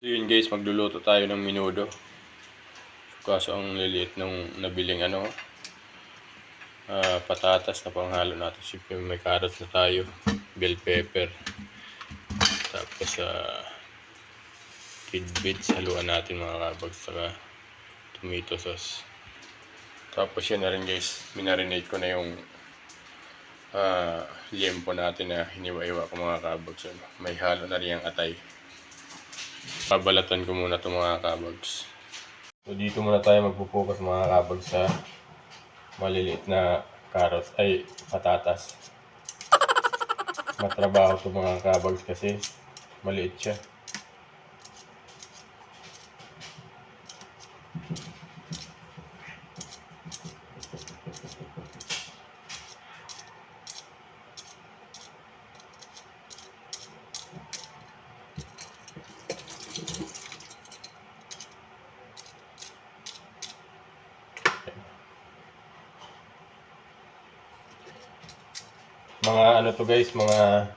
So yun guys, magluluto tayo ng minudo. Kaso ang liliit ng nabiling ano, ah, patatas na panghalo natin. Siyempre may carrots na tayo, bell pepper. Tapos sa tidbits, haluan natin mga kabag saka tomato sauce. Tapos yun na rin guys, minarinate ko na yung ah liempo natin na hiniwa-iwa ko mga kabags. Ano. May halo na rin ang atay. Babalatan ko muna itong mga kabags. So dito muna tayo magpo-focus mga kabags sa maliliit na carrots ay patatas. Matrabaho to mga kabags kasi maliit siya. Mga ano to guys, mga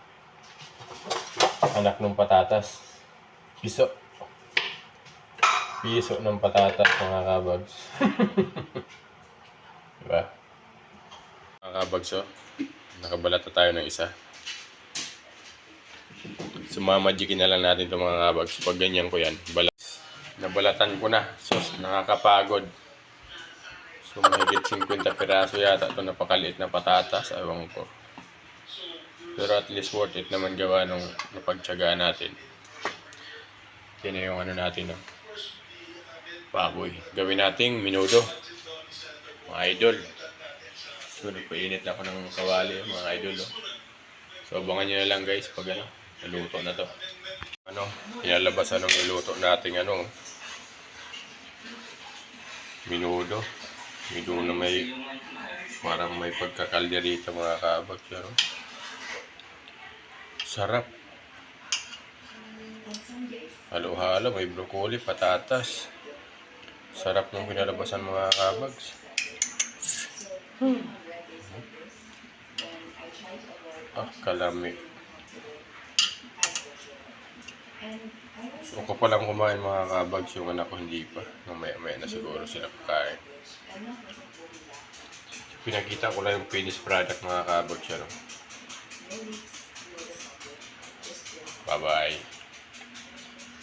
anak ng patatas. Piso. Piso ng patatas mga kabags. diba? Mga kabags oh. Nakabalat na tayo ng isa. Sumamajikin na lang natin itong mga kabags. Pag ganyan ko yan, balat. Nabalatan ko na. Sos, nakakapagod. So, mahigit 50 piraso yata ito napakaliit na patatas. Ewan ko. Pero at least worth it naman gawa nung napagtsagaan natin. Yan yung ano natin, no? Baboy. Gawin nating minudo. Mga idol. So, nagpainit na ako ng kawali, mga idol, no? So, abangan nyo na lang, guys, pag ano, naluto na to. Ano, inalabasan ng niluto nating ano, minudo. Minudo na may, parang may pagkakalderita mga kabag, no? Sarap. Halo-halo, may broccoli, patatas. Sarap ng pinalabasan mga kabags. Ah, kalami. So, ko pa lang kumain mga kabags, yung anak ko hindi pa. Mamaya-maya na siguro sila kakain. Pinakita ko lang yung finished product mga kabags. Ano? Bye-bye.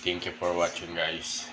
Thank you for watching guys.